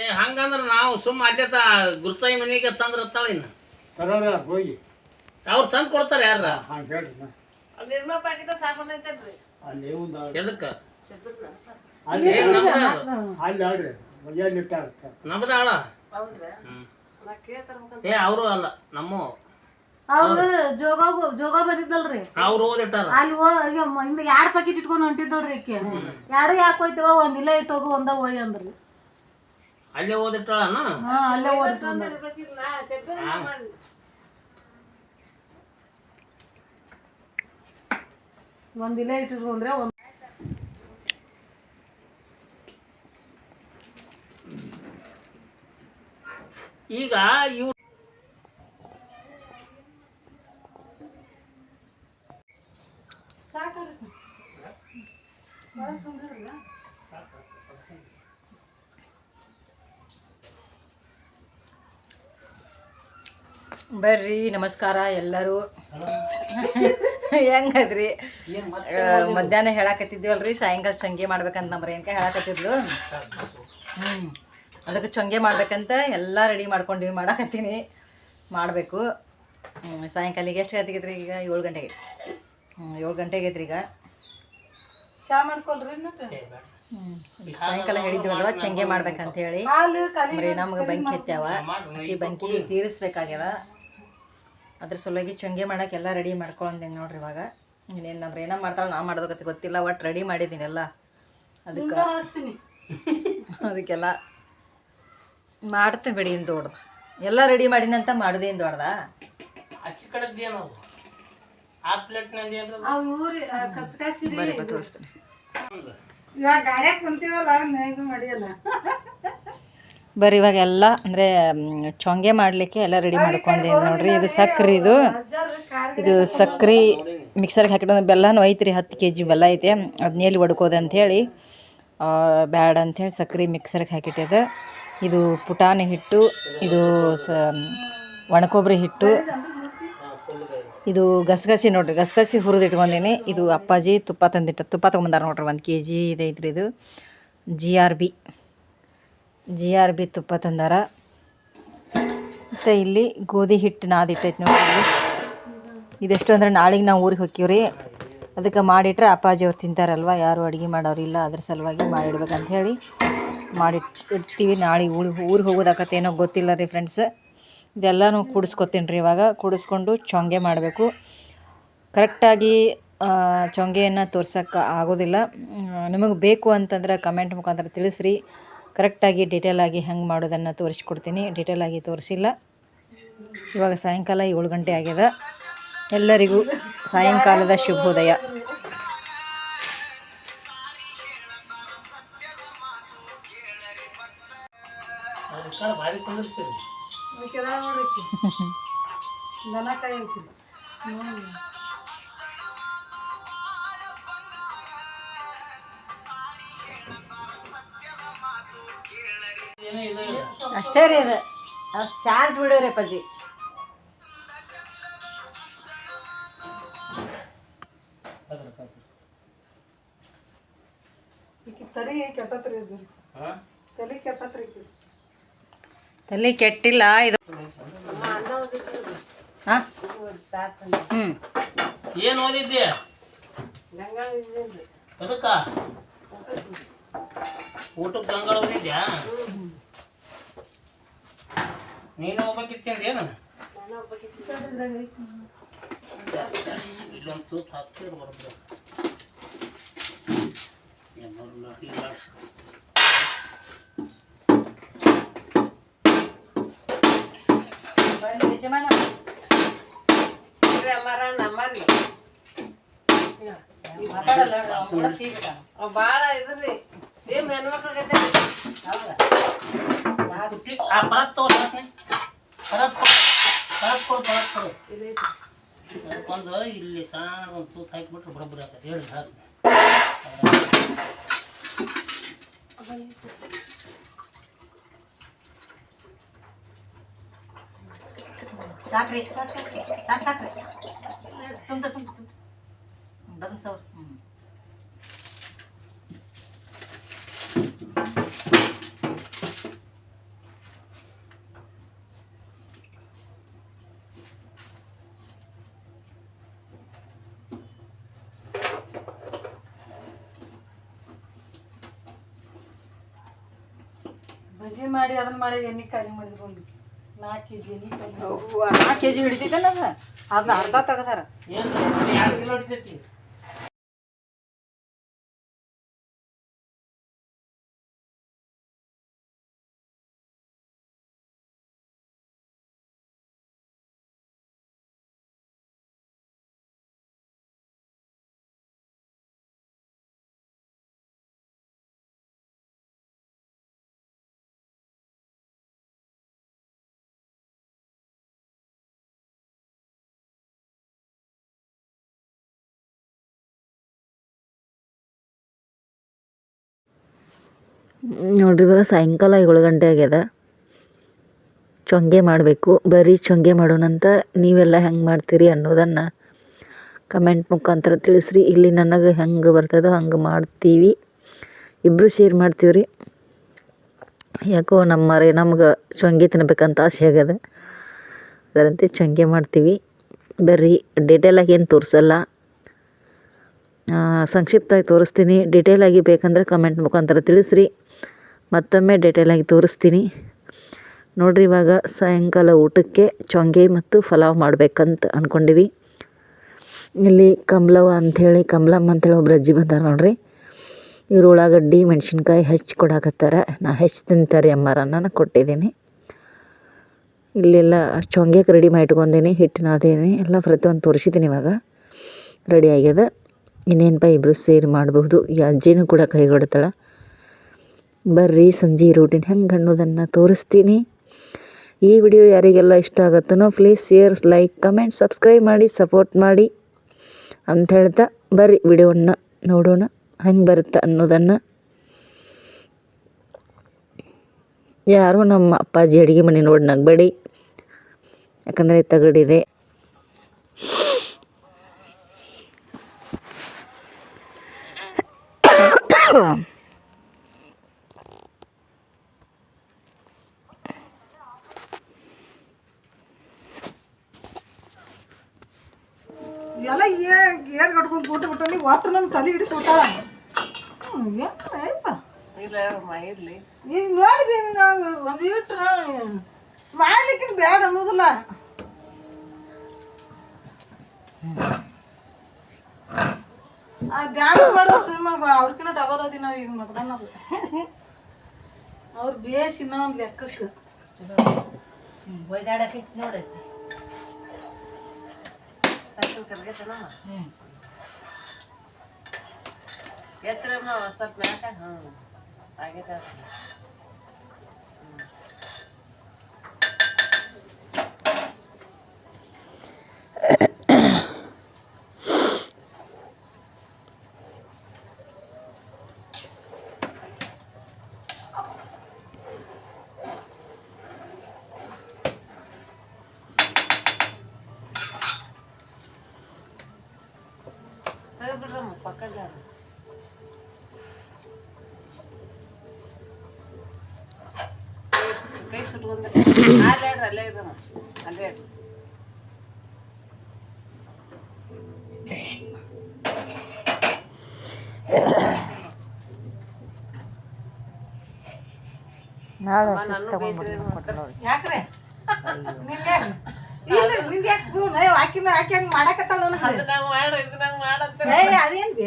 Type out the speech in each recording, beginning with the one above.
ಏ ಹಂಗಂದ್ರ ನಾವು ಸುಮ್ಮ ಅಲ್ಲೇ ತ ಗುರ್ತಾಯಿ ಮನೆಗೆ ತಂದ್ರ ಇನ್ನ. ತರೋರ ಹೋಗಿ. ಅವ್ರು ತಂದು ಕೊಡ್ತಾರೆ ಯಾರ ಹಾಂ ಹೇಳ್ರಿ ನಾ. ನಿರ್ಮಾ ಪ್ಯಾಕೆಟ್ ಸಾಬೂನ್ ಐತಲ್ರಿ ಅಲ್ಲಿ ಒಂದು ಎದಕ್ಕ? ಅಲ್ಲಿ ಏ ನಮ್ದ? ಅಲ್ಲಿ ಹೇಳ್ರಿ. ಎಲ್ಲಿ ಇಟ್ಟಾರ ನಮ್ದ ಆಳ? ಹೌದ್ರಾ? ಹ್ಮ್. ನಾ ಕೇಳ್ತಾರ ಏ ಅವರು ಅಲ್ಲ ನಮ್ಮ ಅವ್ರು. ಜೋಗ ಜೋಗ ಬಂದಿದ್ದಲ್ರಿ. ಅವ್ರು ಓದಿಟ್ಟಾರ ಅಲ್ಲಿ ಇನ್ನು ಎರಡ್ ಪ್ಯಾಕೆಟ್ ಇಟ್ಕೊಂಡು ಹೊಂಟಿದ್ದಲ್ರಿ ಈಕೆ? ಎರಡು ಯಾಕೆ ಹೋಯ್ತವ ಒಂದಿಲ್ಲ ಇಲ್ಲ ಇಟ್ಟೋಗು ಒಂದ ಹೋಯ್ ಅಂದ್ರಿ. ಅಲ್ಲೇ ಓದಿಟ್ಟಾಳನ ಹಾ ಅಲ್ಲೇ ಓದ್ ಇರ್ಬೇಕಿಲ್ಲ ಸೆಬ್ಬೆ ಮಾಡಿ. ಒಂದ್ ಇಲ್ಲ ಇಟ್ಟಿಟ್ಕೊಂಡ್ರೆ ಒಂದ್ ಈಗ ಇವ್ ಬರ್ರಿ ನಮಸ್ಕಾರ ಎಲ್ಲರೂ. ಹೆಂಗದ್ರಿ? ಮಧ್ಯಾಹ್ನ ಹೇಳಾಕತ್ತಿದ್ವಲ್ರಿ ಸಾಯಂಕಾಲ ಚಂಗೆ ಮಾಡ್ಬೇಕಂತ ನಮ್ಮ ರೇಣುಕಾ ಹೇಳಾಕತ್ತಿದ್ಲು. ಹ್ಞೂ ಅದಕ್ಕೆ ಚೊಂಗೆ ಮಾಡ್ಬೇಕಂತ ಎಲ್ಲ ರೆಡಿ ಮಾಡ್ಕೊಂಡಿವಿ ಮಾಡಾಕತ್ತೀನಿ. ಮಾಡಬೇಕು. ಈಗ ಎಷ್ಟು ಗಂಟೆಗೆ ಈಗ? ಏಳು ಗಂಟೆಗೆ. ಹ್ಞೂ ಏಳು ಗಂಟೆಗೆ ಐತ್ರಿ ಈಗ. ಚಾ ಮಾಡ್ಕೊಳ್ರಿ ಸಾಯಂಕಾಲ ಹೇಳಿದ್ವಲ್ವ ಚಂಗೆ ಮಾಡ್ಬೇಕಂತ ಹೇಳಿ. ಬರೀ ನಮ್ಗೆ ಬಂಕಿ ಎತ್ತಾವ ಬಂಕಿ ಬೆಂಕಿ ತೀರಿಸ್ಬೇಕಾಗ್ಯದ ಅದ್ರ ಸಲುವಾಗಿ ಚೊಂಗೆ ಮಾಡಕ್ಕೆ ಎಲ್ಲ ರೆಡಿ ಮಾಡ್ಕೊಳಂದೇನೆ ನೋಡ್ರಿ ಇವಾಗ. ಇನ್ನೇನು ನಮ್ಮ ಏನೋ ಮಾಡ್ತಾಳೆ ನಾ ಮಾಡೋದಕ್ಕೆ ಗೊತ್ತಿಲ್ಲ ಒಟ್ಟು ರೆಡಿ ಮಾಡಿದ್ದೀನಿ ಎಲ್ಲ. ಅದಕ್ಕೆ ಅದಕ್ಕೆಲ್ಲ ಮಾಡ್ತೀನಿ ಬಿಡಿ ಇಂದು ಹೊಡ್ದು ಎಲ್ಲ ರೆಡಿ ಮಾಡಿನಂತ ಅಂತ ಮಾಡಿದೆ ಇಂದು ಹೊಡ್ದ ಬರೀ ತೋರಿಸ್ತೀನಿ. ಇವಾಗ ಗಾಡಿಯಾಗ ಕುಂತೀವಲ್ಲ ಇದು ಮಾಡಿಯಲ್ಲ. ಬರೀ ಇವಾಗ ಎಲ್ಲ, ಅಂದರೆ ಚೊಂಗೆ ಮಾಡಲಿಕ್ಕೆ ಎಲ್ಲ ರೆಡಿ ಮಾಡ್ಕೊಂಡಿದ್ದೀನಿ ನೋಡಿರಿ. ಇದು ಸಕ್ರೆ ಇದು. ಇದು ಸಕ್ರೆ ಮಿಕ್ಸರ್ಗೆ ಹಾಕಿಟ್ಟು ಬೆಲ್ಲನೂ ಐತ್ರಿ ಹತ್ತು ಕೆ ಜಿ ಬೆಲ್ಲ ಐತೆ. ಅದನ್ನ ಎಲ್ಲಿ ಒಡ್ಕೋದು ಅಂಥೇಳಿ ಬ್ಯಾಡ ಅಂಥೇಳಿ ಸಕ್ರೆ ಮಿಕ್ಸರ್ಗೆ ಹಾಕಿಟ್ಟಿದೆ ಇದು ಪುಟಾಣಿ ಹಿಟ್ಟು, ಇದು ಸ, ಒಣಕೊಬ್ಬರಿ ಹಿಟ್ಟು, ಇದು ಗಸಗಸಿ ನೋಡ್ರಿ. ಗಸಗಸಿ ಹುರಿದು ಇಟ್ಕೊಂಡೀನಿ. ಇದು ಅಪ್ಪಾಜಿ ತುಪ್ಪ ತಂದಿಟ್ಟ, ತುಪ್ಪ ತೊಗೊಂಬಂದಾರ ನೋಡ್ರಿ, ಒಂದು ಕೆ ಜಿ ಇದೈತ್ರಿ ಇದು G R B G R B ತುಪ್ಪ ತಂದಾರ. ಮತ್ತು ಇಲ್ಲಿ ಗೋಧಿ ಹಿಟ್ಟು ನಾದಿಟ್ಟೈತೆ ನೋಡಿ ಇದೆಷ್ಟು ಅಂದ್ರೆ ನಾಳೆಗೆ ನಾವು ಊರಿಗೆ ಹೋಗ್ತೀವ್ರಿ ಅದಕ್ಕೆ ಮಾಡಿಟ್ರೆ ಅಪ್ಪಾಜಿ ಅವ್ರು ತಿಂತಾರಲ್ವ, ಯಾರು ಅಡುಗೆ ಮಾಡೋರು ಇಲ್ಲ, ಅದ್ರ ಸಲುವಾಗಿ ಮಾಡಿಡ್ಬೇಕಂತ ಹೇಳಿ ಮಾಡಿಟ್ಟು ಇಡ್ತೀವಿ ನಾಳೆ ಊರಿಗೆ ಊರಿಗೆ ಹೋಗೋದಾಕತ್ತೇನೋ ಗೊತ್ತಿಲ್ಲ ರೀ ಫ್ರೆಂಡ್ಸ್ ಇದೆಲ್ಲನೂ ಕೂಡಿಸ್ಕೊತೀನಿ ರೀ ಇವಾಗ. ಕೂಡಿಸ್ಕೊಂಡು ಚೊಂಗೆ ಮಾಡಬೇಕು. ಕರೆಕ್ಟಾಗಿ ಚೊಂಗೆಯನ್ನು ತೋರ್ಸೋಕ್ಕೆ ಆಗೋದಿಲ್ಲ. ನಿಮಗೆ ಬೇಕು ಅಂತಂದ್ರೆ ಕಮೆಂಟ್ ಮುಖಾಂತರ ತಿಳಿಸ್ರಿ. ಕರೆಕ್ಟಾಗಿ ಡಿಟೇಲಾಗಿ ಹೆಂಗೆ ಮಾಡೋದನ್ನು ತೋರಿಸ್ಕೊಡ್ತೀನಿ. ಡಿಟೇಲಾಗಿ ತೋರಿಸಿಲ್ಲ. ಇವಾಗ ಸಾಯಂಕಾಲ ಏಳು ಗಂಟೆ ಆಗ್ಯದ. ಎಲ್ಲರಿಗೂ ಸಾಯಂಕಾಲದ ಶುಭೋದಯ. ಅದಕ್ಕೆ ಭಾರಿ ಅಷ್ಟೇ ರೀ ಅದು. ಶಾರ್ಟ್ ವಿಡಿಯೋ ರೀ ಅಪ್ಪಾಜಿ. ಈಕಿ ತರಿ ಕೆಟ್ಟತ್ರಿ ಇದು. ಹಾಂ? ತಲಿ ಕೆಟ್ಟತ್ರಿ ಈಕಿ. ತಲೆ ಕೆಟ್ಟಿಲ್ಲ ಇದು ಹಾಂ? ಹ್ಞೂ ಏನು ಓದಿದ್ದೆ? ಗಂಗಾ ಇದ್ದಿದ್ದು. ಅದಕ್ಕ ಊಟಕ್ಕೆ ಗಂಗಾಳ ಓದಿದ್ಯಾ ನೀನು ಹೋಗ್ಬೇಕಿತ್ತೇನು ಇಲ್ಲೊಂದು ತೂತು ಹಾಕ್ತಿರ್ ಇಲ್ಲ ಯಜಮಾನ. ಅಮ್ಮಾರ ನಮ್ಮಲ್ಲಿ. ಭಾಳ ಇದ್ರಿ. ಸೇಮ್ ಹೆಣ್ಮಕ್ಳ ಹೌದಾ? ಆ ಪರತ್ ತಗೋ ಪರತ್ನೆ ಪರತ್ ಕೊಡು ಪರತ್ ಕೊಡು ಪರತ್ ಕೊಡು ಅದಕ್ಕೊಂದು ಇಲ್ಲಿ ಸಣ್ಣ ಒಂದು ತೂತು ಹಾಕಿಬಿಟ್ರೆ ಬರೋಬ್ಬರಿ ಆಗ್ತದೆ ಹೇಳಿ ಹಾಕಿ ಸಾಕ್ರಿ ಸಾಕು ಸಾಕು ಸಾಕ್ರಿ ತುಂಬ ತುಂಬ ತುಂಬ ಬದನ್ ಸೌರ್ ಮಾಡಿ ಅದನ್ನ ಮಾಡಿ ಎಣ್ಣೆ ಖಾಲಿ ಮಾಡಿದ್ರು ಒಂದು ನಾಲ್ಕು ಕೆ ಜಿ ಎಣ್ಣೆ ಖಾಲಿ ನಾಲ್ಕು ಕೆ ಜಿ ಹಿಡಿತೈತಲ್ಲ ಅದು ಅದನ್ನ ಅರ್ಧ ತಗದಾರ. ಏನು ಎರಡು ಕಿಲೋ ಹೊಡಿತೈತಿ? ನೋಡ್ರಿ ಇವಾಗ ಸಾಯಂಕಾಲ ಏಳು ಗಂಟೆ ಆಗ್ಯದ. ಚೊಂಗೆ ಮಾಡಬೇಕು. ಬರೀ ಚೊಂಗೆ ಮಾಡೋಣಂತ ನೀವೆಲ್ಲ ಹೆಂಗೆ ಮಾಡ್ತೀರಿ ಅನ್ನೋದನ್ನು ಕಮೆಂಟ್ ಮುಖಾಂತರ ತಿಳಿಸ್ರಿ. ಇಲ್ಲಿ ನನಗೆ ಹೆಂಗೆ ಬರ್ತದೋ ಹಂಗೆ ಮಾಡ್ತೀವಿ. ಇಬ್ಬರು ಶೇರ್ ಮಾಡ್ತೀವಿ ರೀ ಯಾಕೋ ನಮ್ಮ ರೀ ನಮ್ಗೆ ಚೊಂಗೆ ತಿನ್ಬೇಕಂತ ಆಸೆ ಆಗ್ಯದ. ಅದರಂತೆ ಚೊಂಗೆ ಮಾಡ್ತೀವಿ. ಬರ್ರಿ ಡೀಟೇಲಾಗಿ ಏನು ತೋರಿಸಲ್ಲ. ಸಂಕ್ಷಿಪ್ತವಾಗಿ ತೋರಿಸ್ತೀನಿ. ಡೀಟೇಲಾಗಿ ಬೇಕಂದ್ರೆ ಕಮೆಂಟ್ ಮುಖಾಂತರ ತಿಳಿಸ್ರಿ. ಮತ್ತೊಮ್ಮೆ ಡೀಟೇಲಾಗಿ ತೋರಿಸ್ತೀನಿ. ನೋಡ್ರಿ ಇವಾಗ ಸಾಯಂಕಾಲ ಊಟಕ್ಕೆ ಚೊಂಗೆ ಮತ್ತು ಫಲಾವ್ ಮಾಡ್ಬೇಕಂತ ಅಂದ್ಕೊಂಡಿವಿ ಇಲ್ಲಿ ಕಮಲವ ಅಂಥೇಳಿ ಕಮಲಮ್ಮ ಅಂಥೇಳಿ ಒಬ್ರು ಅಜ್ಜಿ ಬಂದಾರ ನೋಡ್ರಿ. ಇವ್ರು ಉಳ್ಳಾಗಡ್ಡಿ, ಮೆಣಸಿನ್ಕಾಯಿ ಹೆಚ್ಚಿ ಕೊಡಾಕತ್ತಾರ. ನಾ ಹೆಚ್ಚು ತಿಂತಾರೆ ಅಮ್ಮಾರ ನಾನು ಕೊಟ್ಟಿದ್ದೀನಿ. ಇಲ್ಲೆಲ್ಲ ಚೊಂಗ್ಯಕ್ಕೆ ರೆಡಿ ಮಾಡಿ ಇಟ್ಕೊಂಡೀನಿ ಹಿಟ್ಟು ನಾದೀನಿ ಎಲ್ಲ ಪ್ರತಿಯೊಂದು ತೋರಿಸಿದ್ದೀನಿ ಇವಾಗ. ರೆಡಿ ಆಗ್ಯದ. ಇನ್ನೇನಪ್ಪ ಇಬ್ಬರು ಸೇರಿ ಮಾಡಬಹುದು. ಈ ಅಜ್ಜಿನೂ ಕೂಡ ಕೈಗೊಡ್ತಾಳೆ ಬರ್ರಿ ಸಂಜೆ ರೂಟೀನ್ ಹೆಂಗೆ ಅನ್ನೋದನ್ನು ತೋರಿಸ್ತೀನಿ. ಈ ವಿಡಿಯೋ ಯಾರಿಗೆಲ್ಲ ಇಷ್ಟ ಆಗುತ್ತನೋ please share like comment subscribe ಮಾಡಿ ಸಪೋರ್ಟ್ ಮಾಡಿ ಅಂತ ಹೇಳ್ತಾ ಬರ್ರಿ ವಿಡಿಯೋವನ್ನು ನೋಡೋಣ ಹೆಂಗೆ ಬರುತ್ತೆ ಅನ್ನೋದನ್ನು. ಯಾರೂ ನಮ್ಮ ಅಪ್ಪಾಜಿ ಅಡುಗೆ ಮನೆ ನೋಡಿ ನಗಬೇಡಿ. ಯಾಕಂದರೆ ತಗಡಿದೆ. ಎಲ್ಲ ಏರ್ ಏರ್ ಕಟ್ಕೊಂಡು ಕೂತು ಬಿಟ್ಟು ಒಟ್ಟು ನಮ್ಮ ತಲೆ ಹಿಡಿಸ್ಬಿಟ್ಟಾಳ ಇರ್ಲಿ. ಈಗ ನೋಡಿ ನಾವು ಒಂದು ಇಟ್ಟು ಮಾಡ್ಲಿಕ್ಕೆ ಬೇಡ ಅನ್ನೋದಿಲ್ಲ. ಆ ಡ್ಯಾನ್ಸ್ ಮಾಡೋ ಸಿನಿಮಾ ಅವ್ರಕಿನ್ನ ಡಬಲ್ ಅದಿ ನಾವು ಈಗ ಮಗದನ್ನ ಅವ್ರು ಬೇಸ್ ಇನ್ನೊಂದು ಒಂದು ಲೆಕ್ಕಕ್ಕೆ ಒಯ್ದಾಡಕೈತಿ ನೋಡಜ್ಜಿ ಸಕ್ಕರೆ ಕರ್ಗೈತನಮ್ಮ ಎತ್ತರಮ್ಮ ಸ್ವಲ್ಪ ಮ್ಯಾಕ ಹ್ಞೂ ಆಗೈತೆ ಕೈ ಸುಟ್ಕೊಂಡ ಅಲ್ಲೇ ಇಡ್ರಿ ಅಲ್ಲೇ ಇಡ್ರಮ್ಮ ಅಲ್ಲೇ ಇಡ್ರಿ ನಾಳೆ ಯಾಕ್ರೆ? ನಿನ್ನೆ ನಿಂಗೆ ಯಾಕೆ ನಾ ಆಕಿ ಆಕಿ ಹಂಗೆ ನನಗೆ ಇದನ್ನ ಮಾಡ ಇದನ್ನ ಮಾಡತ್ತ ಏ ಅದೇನ್ ಬಿ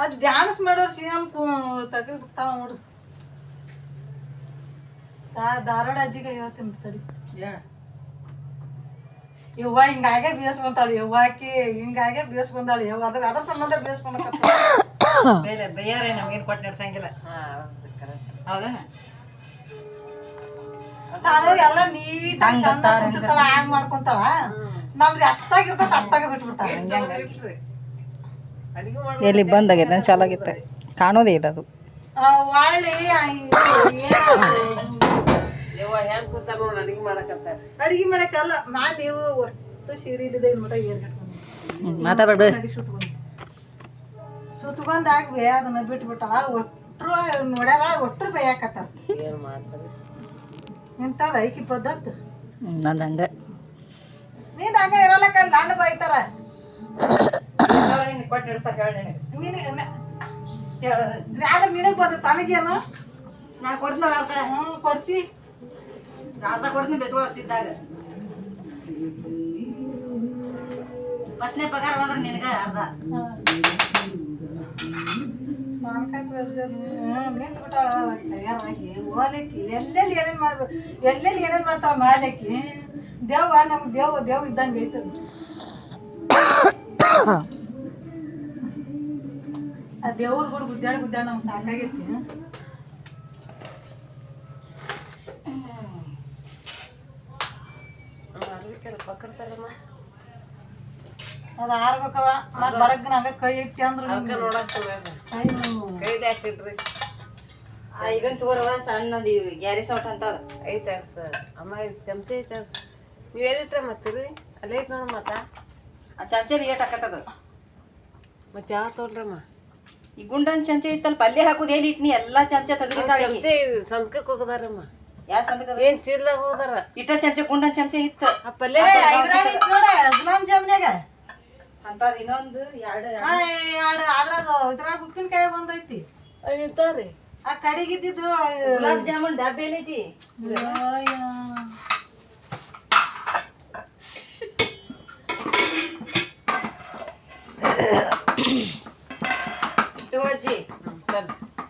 ಅದು ಡ್ಯಾನ್ಸ್ ಮಾಡೋರು ಶ್ರೀರಾಮ್ ತೆಗೆದು ಬಿಡ್ತಾವ ನೋಡು. ಆ ಧಾರವಾಡ ಅಜ್ಜಿಗೆ ಹೇಳ್ತೀನಿ ತಡಿ. ಯವ್ವ ಹಿಂಗಾಗೆ ಬೀಸ್ಕೊಂತಾಳೆ. ಯವ್ವ ಆಕಿ ಹಿಂಗಾಗೆ ಬೀಸ್ಕೊಂತಾಳೆ ಯವ್ವ ಅದ್ರ ಅದ್ರ ಸಂಬಂಧ ಬೇಸ್ ಬಂದ ಬೇರೆ ಬೇಯಾರೆ ನಮ್ಗೇನು ಕೊಟ್ಟು ನಡ್ಸಂಗಿಲ್ಲ. ಹೌದಾ? ನಾನು ಎಲ್ಲ ನೀಟ್ ಹ್ಯಾಂಗ್ ಮಾಡ್ಕೊಂತಾಳ. ನಮ್ದು ಅತ್ತಾಗಿರ್ತದ ಅತ್ತಾಗ ಬಿಟ್ಬಿಡ್ತಾಳ. ಮಾಡಿ ಎಲ್ಲಿ ಬಂದಾಗೈತೆ ನಾನು ಚಾಲಾಗಿತ್ತೆ ಕಾಣೋದೇ ಇಲ್ಲ ಅದು. ಹೆಂಗ್ ನೋಡ್ ಅಡಿಗೆ ಮಾಡಕತ್ತಾರ. ಅಡಿಗೆ ಮಾಡಕ್ಕಲ್ಲ ನಾನ್ ನೀವು ಒಟ್ಟು ಸೀರೆ ಇದೆ ಇನ್ ಮಟ ಏನ್ ಮಾತಾಡ್ಬೇಡ. ಸುತ್ಕೊಂಡಾಗ ಅದನ್ನ ಬಿಟ್ಬಿಟ್ಟ ಒಟ್ರು ನೋಡ್ಯಾರ ಒಟ್ಟರು ಬೇಯಾಕತ್ತಾರ. ಏನ್ ಮಾಡ್ತಾರೆ? ಇಂಥದ್ದು ಐಕಿ ಪದ್ಧತಿ? ನಂದು ಹಂಗೆ ನೀನು ಹಂಗೆ ಇರಲ್ಲಕ್ಕ ನಾನು ಬೈತಾರ. ಕೊಟ್ಟು ನಡ್ಸಕ್ಕೆ ಹೇಳಿ ನಿನಗೆ. ಯಾರ ನಿನಗೆ ಬಂದ ತನಗೇನು? ನಾ ಕೊಡ್ತೀನಿ ಅರ್ಧ ಹ್ಞೂ ಕೊಡ್ತಿ. ಅರ್ಧ ಕೊಡ್ತೀನಿ ಬೆಸ್ಕೊಳ ಸಿದ್ದಾಗ ಫಸ್ಟ್ನೇ ಪಗಾರ ಬಂದ್ರೆ ನಿನಗೆ ಅರ್ಧ. ನಿಂತು ಬಿಟ್ಟಾಳ ಓಲಕ್ಕಿ ಎಲ್ಲೆಲ್ಲಿ ಏನೇನು ಮಾಡ್ಬೇಕು ಎಲ್ಲೆಲ್ಲಿ ಏನೇನು ಮಾಡ್ತಾವ ಮಾಲಕ್ಕಿ ದೇವ ನಮ್ಗೆ ದೇವ ದೇವ್ ಇದ್ದಂಗೆ ಐತದ. ಆ ದೇವ್ರ ಕೂಡ ಗುದ್ದಾಡಿ ಗುದ್ದಾಡಿ ನಮ್ಗೆ ಸಾಕಾಗೈತಿ. ಅದು ಆರ್ಬೇಕವ ಮತ್ತೆ ಬಡಗ್ನ ಹಂಗ ಕೈ ಇಟ್ಟಿ ಅಂದ್ರೆ ನೋಡಕ್ಕೆ ಇದನ್ನ ತೋರವ ಸಣ್ಣದು ಗ್ಯಾರಿ ಸೌಟ್ ಅಂತ ಅದ. ಐತೆ ಸರ್. ಅಮ್ಮ ಇದು ಚಮಚ ಐತೆ ನೀವು ಎಲ್ಲಿಟ್ರೆ ಮತ್ತೀರಿ? ಅಲ್ಲೇ ಐತೆ ನೋಡು ಮತ್ತ. ಆ ಏಟ್ ಹಾಕತ್ತದ. ಮತ್ತೆ ಯಾವ ತೊಗೊಳ್ರಮ್ಮ ಈ ಗುಂಡನ್ ಚಮಚ ಇತ್ತಲ್ಲ ಪಲ್ಯ ಹಾಕುದು ಏನ್ ಇಟ್ನಿ? ಎಲ್ಲಾ ಚಮಚ ಹೋಗದಾರಮ್ಮ. ಯಾವ ಸಂದಕ ಏನ್ ಚೀಲದಾಗ ಹೋದಾರ ಇಟ್ಟ ಚಮಚ ಗುಂಡನ್ ಚಮಚ ಇತ್ತು. ಆ ಪಲ್ಯ ನೋಡ ಗುಲಾಬ್ ಜಾಮ್ನ್ಯಾಗ. ಅಂತದ್ ಇನ್ನೊಂದು ಎರಡು ಎರಡು. ಅದ್ರಾಗ ಇದ್ರಾಗ ಉಪ್ಪಿನಕಾಯಿ ಬಂದೈತಿ ನಿಂತಾವ್ರಿ ಆ ಕಡೆಗಿದ್ದಿದ್ದು ಗುಲಾಬ್ ಜಾಮೂನ್ ಡಬ್ಬಿ ಏನೈತಿ? ಅಯ್ಯ. ಇದು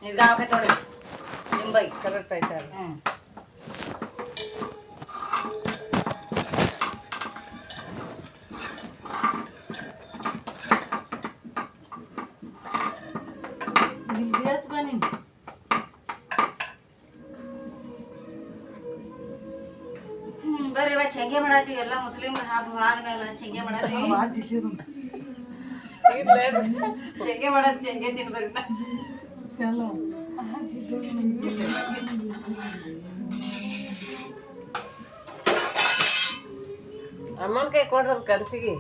ನಿಧಾನಕ್ಕೆ ನೋಡಿ ನಿಂಬೈ ಕರೆಕ್ಟ್ ಐತೆ ಹ್ಮ್. ಚಂಗೆ ಮಾಡಾತಿ ಎಲ್ಲ ಮುಸ್ಲಿಮ್ರ ಹಬ್ಬ ಆದ್ಮೇಲೆ ಚಂಗೆ ಮಾಡಾತಿ. ಆ ಜಿಲ್ಲೆದು. Change ಮಾಡಾತಿ change ಜಿಲ್ಲೆದು. ಅಮ್ಮನ ಕೈ ಕೊಡ್ರ ಕಡ್ಸಿಗೆ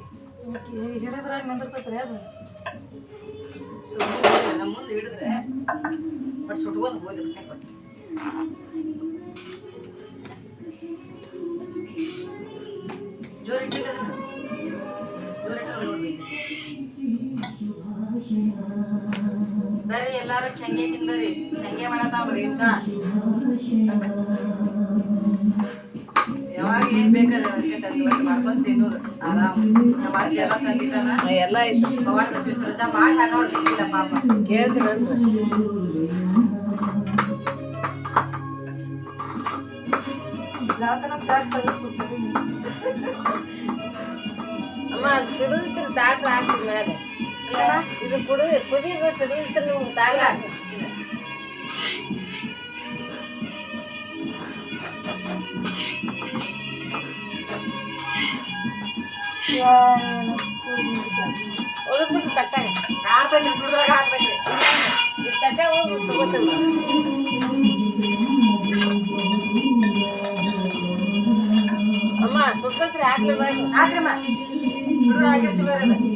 ಹಿಡಿದ್ರ ನಿಂದಿರ್ತೈತ್ರಿ ಅದು. ನಮ್ಮ ಮುಂದೆ ಹಿಡಿದ್ರೆ ಬಟ್ ಸುಟ್ಕೊಂಡು ಹೋದ್ರೆ ಬರ್ರಿ ಎಲ್ಲಾರು ಚಂಗೆ ತಿನ್ಬರ್ರಿ ಚಂಗೆ ಮಾಡತಾವ್ರಿ ಇಂತ ಯಾವಾಗ ಏನ್ ಬೇಕಾದ್ರೆ ಅದಕ್ಕೆ ತಂದು ಮಾಡ್ಕೊಂಡು ತಿನ್ನೋದು. ಆರಾಮ್. ನಮ್ಮ ಅಜ್ಜಿ ಎಲ್ಲ ತಂದಿದ್ದಾನ. ಎಲ್ಲ ಇತ್ತು ಭಗವಾನ್ ಬಸವೇಶ್ವರ ರಜಾ ಮಾಡಿ ಹಾಕೋರು ತಿನ್ನಿಲ್ಲ ಪಾಪ. ಕೇಳ್ತೀರನ್ರಿ ಜಾತನ ಪ್ಯಾಕ್ ಅದು ಸಿಡಿದ್ರಿ ತಾಟ್ರ ಹಾಕಿ ಮೇಲೆ ಇದು ಕುಡಿ ಕುದಿದ ಸಿಡಿದ್ರಿ ನಿಮ್ಗೆ ತಾಳ ಹಾಕಿ ಏನು ಕೂಡಿದ್ದ. ಉಳಿದ್ಬಿಟ್ಟು ತಟ್ಟಾಗ ಹಾಕ್ಬೇಕ್ರಿ ಸುಡ್ದ್ರಾಗ ಹಾಕ್ಬೇಕ್ರಿ ಇದು ತಟ್ಟ ಹೋಗ್ಬಿಟ್ಟು ತಗೋತೀವಿ ಅಮ್ಮ ಸುತ್ತತ್ರಿ ಹಾಕ್ಲಿ ಬೇಡ ಹಾಕ್ರಮ್ಮ ಸುಡ್ರ ಹಾಕಿರ್ ಚಲೋ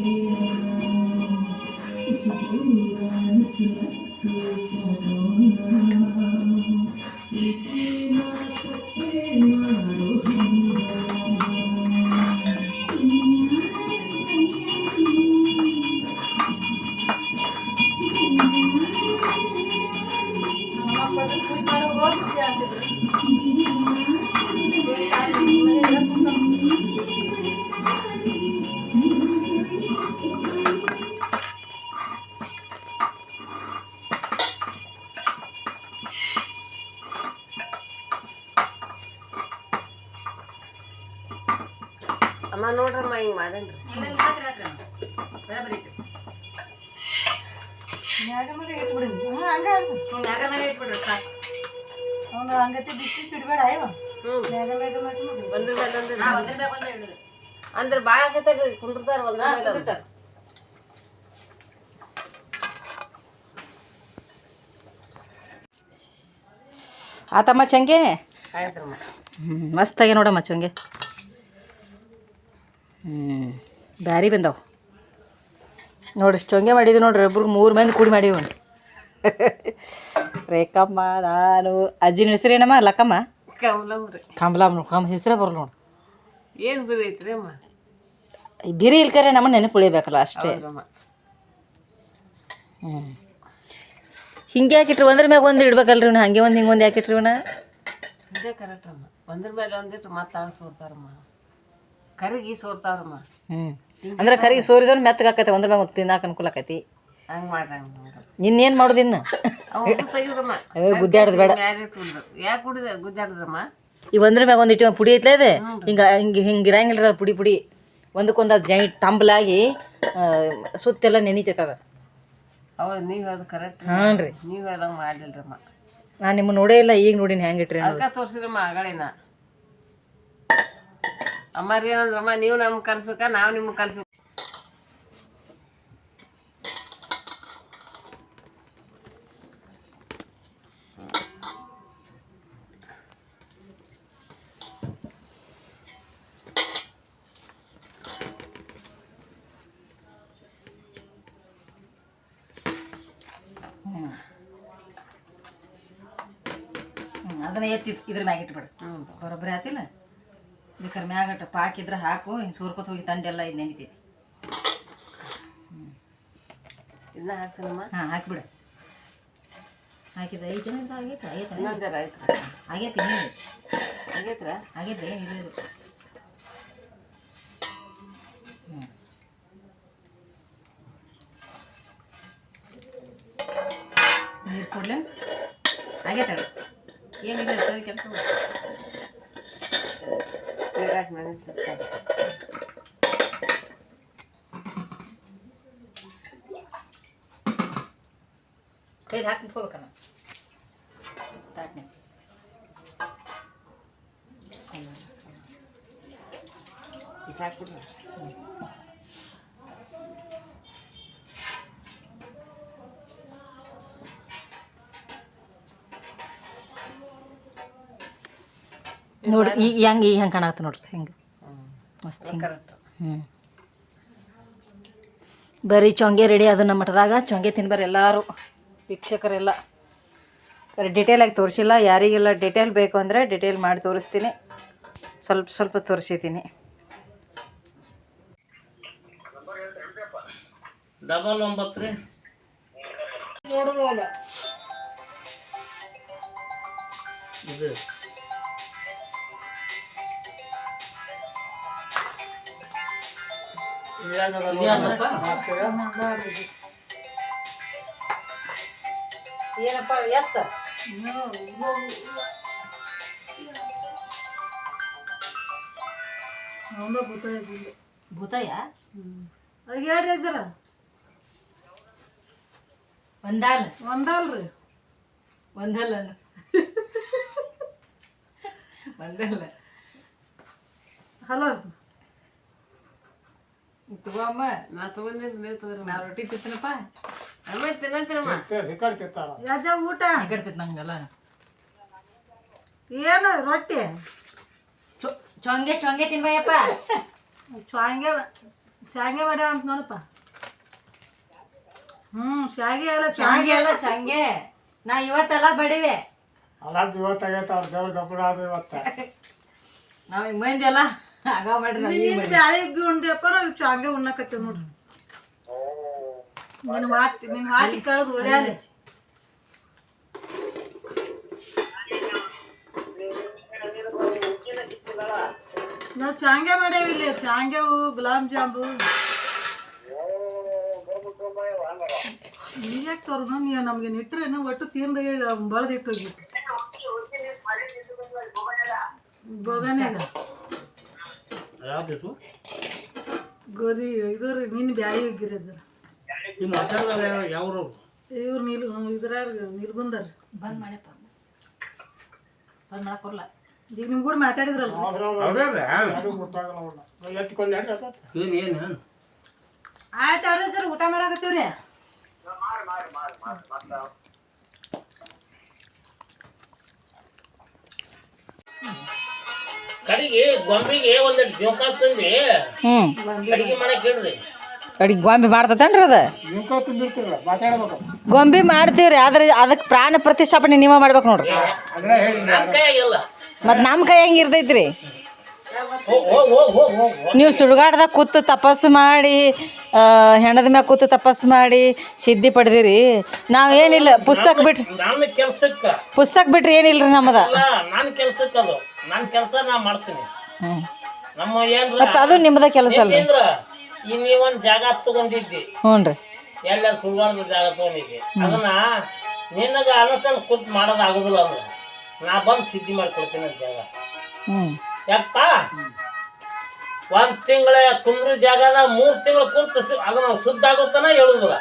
ಚಿಡ್ಬೇಡ ಅಯ್ಯೋ. ಮೇಲೆ ಅಂದ್ರೆ ಒಂದ್ರ ಭಾಳ ಕುಂದ್ರತಾರ ಒಂದ್ರ ಮೇಲೆ ಅದು. ಆತಮ್ಮ ಚಂಗೆ? ಮಸ್ತ್ ಆಗ್ಯ ಮಸ್ತಾಗಿ ನೋಡಮ್ಮ ಚಂಗೆ. ಹ್ಞೂ ಬ್ಯಾರಿ ಬಂದವು. ನೋಡ್ರಿ ಚೊಂಗೆ ಮಾಡಿದ್ವಿ ನೋಡ್ರಿ ಇಬ್ರು ಮೂರು ಮಂದಿ ಕೂಡಿ ಮಾಡೀವಿ. ರೇಖಮ್ಮ ನಾನು ಅಜ್ಜಿನ ಹೆಸರೇನಮ್ಮ ಲಕ್ಕಮ್ಮ? ಕಮಲಮ್ರಿ ಕಮಲಮ್ಮ ಕಮ್ಮ ಹೆಸರೇ ಬರಲ್ಲ ನೋಡಿ. ಏನು ಬಿರಿ ಐತ್ರಿ ಅಮ್ಮ? ಬಿರಿ ಇಲ್ಕರೆ ನಮ್ಮ ನೆನಪು ಉಳಿಬೇಕಲ್ಲ ಅಷ್ಟೇ. ಹ್ಞೂ ಹಿಂಗೆ ಹಾಕಿಟ್ರಿ ಒಂದ್ರ ಮ್ಯಾಗ ಒಂದು ಇಡ್ಬೇಕಲ್ರಿ ಇವ್ನ. ಹಂಗೆ ಒಂದು ಹಿಂಗೆ ಒಂದು ಹಾಕಿಟ್ರಿ ಇವನ? ಇದೇ ಕರೆಕ್ಟ್ ಅಮ್ಮ ಒಂದ್ರ ಮೇಲೆ ಒಂದಿಟ್ಟು ಮತ್ತೆ ಸೋರ್ತಾರಮ್ಮ. ಕರಿಗಿ ಸೋರ್ತಾರಮ್ಮ. ಹ್ಞೂ ಅಂದ್ರೆ ಕರಿಗೆ ಸೋರಿದ್ರೆ ಮೆತ್ತಗೆ ಆಕೈತೆ ಒಂದ್ರ ಮ್ಯಾಗ ಒಂದು ತಿನ್ನಾಕ ಅನುಕೂಲ ಆಕೈತಿ. ಹಂಗೆ ನಿನ್ನ ಇನ್ನೇನು ಮಾಡೋದು ಇನ್ನು? ಗುದ್ದಾಡ್ದ್ ಬೇಡ. ಯಾಕೆ ಕುಡಿದ ಗುದ್ದಾಡಿದ್ರಮ್ಮ ಈ ಒಂದ್ರ ಮ್ಯಾಗ ಒಂದು ಇಟ್ಟು ಪುಡಿ ಐತ್ಲ ಇದೆ? ಹಿಂಗ ಹಿಂಗ ಹಿಂಗ ಇರಂಗಿಲ್ಲ ಪುಡಿ ಪುಡಿ. ಒಂದಕ್ಕೊಂದು ಅದು ಜೈ ತಂಬಲಾಗಿ ಸುತ್ತೆಲ್ಲ ನೆನಿತೈತ ಅದು ಹೌದು ನೀವು ಅದು ಕರೆಕ್ಟ್ ಹಾಂ ರೀ. ನೀವು ಅದಂಗೆ ಮಾಡಿಲ್ರಮ್ಮ ನಾನು ನಿಮ್ಮ ನೋಡೇ ಇಲ್ಲ ಈಗ ನೋಡಿನಿ ಹೆಂಗೆ ಇಟ್ರಿ ತೋರ್ಸಿದ್ರಮ್ಮ ತೋರಿಸಿದ್ರಮ್ಮ ಆಗಳಿನ. ರೀ ಏನಂದ್ರಮ್ಮ ನೀವು ನಮ್ಗೆ ಕಲ್ಸ್ಬೇಕಾ ನಾವು ನಿಮ್ಗೆ ಕಲ್ಸ್ಬೇಕು ಹ್ಞೂ ಅದನ್ನ ಎತ್ತಿ ಇದ್ರ ಮ್ಯಾಗ ಇಟ್ಬಿಡು. ಹ್ಞೂ ಬರೋಬ್ಬರಿ ಆತಿಲ್ಲ? ಇದಕ್ಕೆ ಮ್ಯಾಗ ಪಾಕಿದ್ರೆ ಹಾಕು ಹಿಂಗೆ ಸೂರ್ಕೊತ ಹೋಗಿ ತಂಡೆಲ್ಲ ಇದು ನೆನಿತೈತಿ ಇದನ್ನ ಹಾಕ್ತೀನಮ್ಮ. ಹಾಂ ಹಾಕಿಬಿಡು. ಹಾಕಿದ್ರೆ ಐದು ಜನ ಆಗೈತೆ? ಆಗೈತೆ? ಆಗೈತೆ ಇನ್ನೇನು ಆಗೈತ್ರ? ಆಗೈತೆ. ಹ್ಞೂ ನೀರು ಕೊಡ್ಲೆ? ಆಗೈತೆ? ಏನಿಲ್ಲ ಸರಿ ಕೆಲಸ ಕೈಲಿ ಹಾಕಿ ನಿಂತ್ಕೋಬೇಕಮ್ಮ ತಾಟ್ನೆ ಇದು ಹಾಕ್ಬಿಡ್ರಿ ಈ ಈಗ ಹೆಂಗೆ ಈಗ ಹೆಂಗೆ ಕಾಣತ್ತೆ ನೋಡ್ರಿ ಹಿಂಗೆ. ಮಸ್ತ್ ಹಿಂಗೆ. ಹ್ಞೂ ಬರೀ ಚೊಂಗೆ ರೆಡಿ ಅದು ನಮ್ಮ ಮಠದಾಗ ಚೊಂಗೆ ತಿನ್ಬಾರ ಎಲ್ಲರೂ ವೀಕ್ಷಕರೆಲ್ಲ. ಬರೀ ಡಿಟೇಲಾಗಿ ತೋರಿಸಿಲ್ಲ ಯಾರಿಗೆಲ್ಲ ಡಿಟೇಲ್ ಬೇಕು ಅಂದರೆ ಡಿಟೇಲ್ ಮಾಡಿ ತೋರಿಸ್ತೀನಿ. ಸ್ವಲ್ಪ ಸ್ವಲ್ಪ ತೋರಿಸಿದ್ದೀನಿ. ಡಬಲ್ ಒಂಬತ್ತು ರೀ. ಇದು. ಏನಪ್ಪ ಎತ್ತ ಭೂತಯ್ಯ ಹೇಳ್ರಿ ಒಂದಾಲ ಒಂದಲ್ರಿ ಒಂದಲ್ಲ ಒಂದಲ್ಲ ಹಲೋ ತಗೋಮ್ಮ ನಾ ತಗೊಂಡಿದ್ದು ಮೇಲೆ ನಾ ರೊಟ್ಟಿ ತಿಂತೀನಪ್ಪ ಆಮೇಲೆ ತಿನ್ನಂತೀರಮ್ಮ ರಿಕಾರ್ಡ್ ಊಟ? ನಂಗೆಲ್ಲ ಏನು ರೊಟ್ಟಿ? ಚೊಂಗೆ ಚೊಂಗೆ ತಿನ್ಬಯ್ಯಪ್ಪ. ಚಾಂಗೆ ಚಾಂಗೆ ಮಾಡ್ಯಾವ ಅಂತ ನೋಡಪ್ಪ. ಹ್ಞೂ ಶಾಗೆ ಅಲ್ಲ ಚೊಂಗೆ. ಅಲ್ಲ ಚಂಗೆ. ನಾ ಇವತ್ತೆಲ್ಲ ಬಡಿವೆ. ಅಲ್ಲ ಇವತ್ತಾಗೈತೆ ಅವ್ರ ದೇವ್ರ ದಪ್ಪಡ ಆದ ಇವತ್ತ. ನಾವು ಈಗ ಮಂದಿ ಅಲ್ಲ ಆಗ ಮಾಡ್ರಿ ನೀನು ಬ್ಯಾಳಿ ಉಂಡ್ಯಪ್ಪ ನಾವು ಶಾಂಗೆ ಉಣ್ಣಕತ್ತೀವಿ ನೋಡ್ರಿ ನಿನ್ನ ವಾಟಿ ನಿನ್ನ ವಾಟಿ ಕಳೆದು ಒಳ್ಳೆಯಲ್ಲ ನಾವು ಶಾಂಗೆ ಮಾಡೇವಿ ಇಲ್ಲಿ ಶಾಂಗೆವು ಗುಲಾಬ್ ಜಾಂಬು ನೀವ್ಯಾಕೆ ತೋರ್ದು? ನೀವು ನಮಗೆ ನಿಟ್ರೇನು ಒಟ್ಟು ತಿಂದು ಬಳದಿಟ್ಟು ಹೋಗಿತ್ತು ಬೋಗನೆಗ ಯಾವ್ದು ಗೋಧಿ ಇದು ರೀ ನಿನ್ನ ಬ್ಯಾಳಿ ಹೋಗಿರಿ ನಿಮ್ಮ ಮಾತಾಡ್ದಾಗ ಯಾವ ಇವ್ರು ನಿಲ್ ಇದ್ರಾಗ ನಿಲ್ಬಂದಾರ ಬಂದ್ ಮಾಡ್ಯಪ್ಪ ಬಂದ್ ಮಾಡಕ್ ಬರಲ್ಲ. ಈಗ ನಿಮ್ ಕೂಡ ಮಾತಾಡಿದ್ರಲ್ಲ ಏನು ಆಯ್ತು ಅವ್ರ ಊಟ ಮಾಡಾಕತ್ತೀವ್ರಿ. ಕಡೆಗೆ ಗೊಂಬಿಗೆ ಒಂದೆರಡು ಜೋಕಾಲ್ ತಂದು ಹ್ಞೂ ಅಡಿಗೆ ಮಾಡಕ್ ಹೇಳ್ರಿ ಅಡಿಗೆ ಗೊಂಬೆ ಮಾಡ್ತತೇನ್ರಿ ಅದು? ಗೊಂಬೆ ಮಾಡ್ತೀವ್ರಿ ಆದ್ರೆ ಅದಕ್ಕೆ ಪ್ರಾಣ ಪ್ರತಿಷ್ಠಾಪನೆ ನೀವ ಮಾಡ್ಬೇಕು ನೋಡ್ರಿ. ನಮ್ಮ ಕೈ ಹೆಂಗೆ ಇರ್ತೈತ್ರಿ? ನೀವು ಸುಡುಗಾಡ್ದಾಗ ಕೂತು ತಪಸ್ಸು ಮಾಡಿ ಹೆಣದ ಮ್ಯಾಗ ಕೂತು ತಪಸ್ಸು ಮಾಡಿ ಸಿದ್ಧಿ ಪಡೆದಿರಿ. ನಾವೇನಿಲ್ಲ ಪುಸ್ತಕ ಬಿಟ್ರಿ ನನ್ನ ಕೆಲ್ಸಕ್ಕ. ಪುಸ್ತಕ ಬಿಟ್ರಿ ಏನಿಲ್ರಿ ನಮ್ಮದ ನನ್ನ ಕೆಲ್ಸಕ್ಕೆ ಅದು. ನನ್ನ ಕೆಲಸ ನಾ ಮಾಡ್ತೀನಿ. ನಮ್ಮ ಏನ್ರ ಮತ್ತು ಅದು ನಿಮ್ಮದ ಕೆಲಸ ಅಲ್ಲ ಏನ್ರ ಈ ನೀವೊಂದ್ ಜಾಗ ತಗೊಂಡಿದ್ದಿ. ಹ್ಞೂ ರೀ. ಎಲ್ಲ ಸುಳ್ವಾಡ್ದ ಜಾಗ ತಗೊಂಡಿದ್ದಿ. ಅದನ್ನ ನಿನಗ ಅನುಷ್ಠಾನ ಕೂತ್ ಮಾಡೋದಾಗುದಿಲ್ಲ ಅಂದ್ರೆ. ನಾ ಬಂದು ಸಿದ್ಧಿ ಮಾಡ್ಕೊಡ್ತೀನಿ ಅಂತ ಜಾಗ. ಯಾಕಪ್ಪ ಒಂದ್ ತಿಂಗಳ ಕುಂದ್ರ ಜಾಗದ ಮೂರು ತಿಂಗಳು ಕೂತು ಸು- ಅದನ್ನ ಶುದ್ಧ ಆಗುತ್ತಾನ ಹೇಳುದಿಲ್ಲ.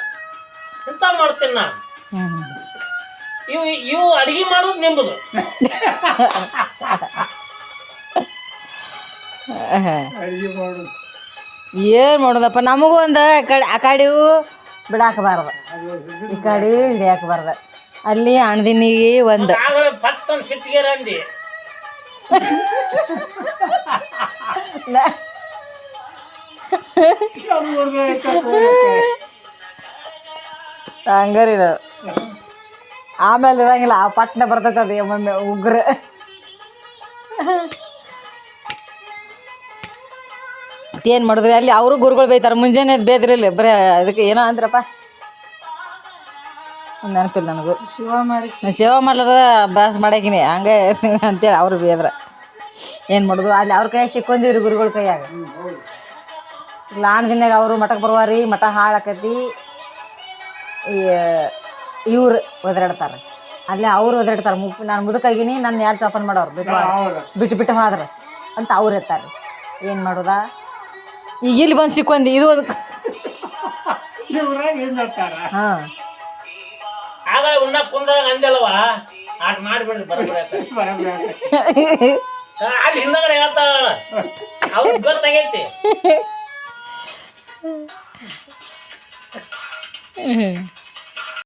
ಇಂಥ ಮಾಡ್ತೀನಿ ನಾ ಹ್ಞೂ ಇವು ಇವು ಅಡಿಗೆ ಮಾಡೋದು ನಿಂಬುದು ಅಡಿಗೆ ಏನು ಮಾಡೋದಪ್ಪ ನಮಗೂ ಒಂದು ಕಡೆ ಆ ಕಡೆ ಬಿಡಾಕಬಾರ್ದು. ಈ ಕಡೆ ಹಿಡಿಯಾಕಬಾರ್ದು ಅಲ್ಲಿ ಅಣದಿನಿಗೆ ಒಂದು. ಪಟ್ಟನ್ ಸಿಟ್ಟಿಗೆ ಅಂದಿ. ಆಯ್ತು. ಹಂಗಾರಿ ಆಮೇಲೆ ಇರಂಗಿಲ್ಲ ಆ ಪಟ್ಟನೆ ಬರ್ತೈತೆ ಅದು ಒಮ್ಮೊಮ್ಮೆ ಉಗ್ರ. ಏನು ಮಾಡಿದ್ರಿ? ಅಲ್ಲಿ ಅವರು ಗುರುಗಳು ಬೈತಾರೆ ಮುಂಜಾನೆ ಬೇದ್ರಿ ಬೇದ್ರಿಲ್ಲ ಬರೀ ಅದಕ್ಕೆ ಏನೋ ಅಂದ್ರಪ್ಪ. ನೆನಪಿಲ್ಲ ನನಗೂ. ಶಿವ ಮಾಡಿ ನಾನು ಸೇವಾ ಮಾಡ್ಲಾರ ಬಾಸ್ ಮಾಡಾಕಿನಿ ಹಂಗೆ ಅಂತೇಳಿ ಅವರು ಬೇದ್ರ. ಏನು ಮಾಡೋದು? ಅಲ್ಲಿ ಅವ್ರ ಕೈಯಾಗ ಸಿಕ್ಕೊಂದಿವ್ರಿ ಗುರುಗಳ ಕೈಯಾಗ. ಲಾಣ ದಿನಾಗ ಅವರು ಮಠಕ್ಕೆ ಬರುವಾರಿ ಮಠ ಹಾಳಾಕತಿ. ಇವ್ರು ಒದರಾಡ್ತಾರೆ. ಅಲ್ಲೇ ಅವ್ರು ಒದರಾಡ್ತಾರೆ. ಮುಕ್ ನಾನು ಮುದುಕಾಗಿನಿ ನನ್ನ ಯಾರು ಚಾಪನ್ ಮಾಡೋರು? ಬಿಟ್ಟು ಬಿಟ್ಟು ಬಿಟ್ಟು ಹೋದ್ರೆ ಅಂತ ಅವ್ರು ಇರ್ತಾರೆ. ಏನು ಮಾಡೋದಾ? ಈಗ ಇಲ್ಲಿ ಬಂದು ಸಿಕ್ಕೊಂದು ಇದು ಒಂದು ಹಾಂ. ಆಗಲೇ ಉಣ್ಣ ಅಂದಲ್ವಾ ಆಟ ಮಾಡಿಬಿಡ್ರಿ. ಅಲ್ಲಿ ಹಿಂದಗಡೆ ಹೇಳ್ತಾಳ ಅವ್ರಿಗೆ ಗೊತ್ತಾಗೈತಿ. ಹ್ಮ್.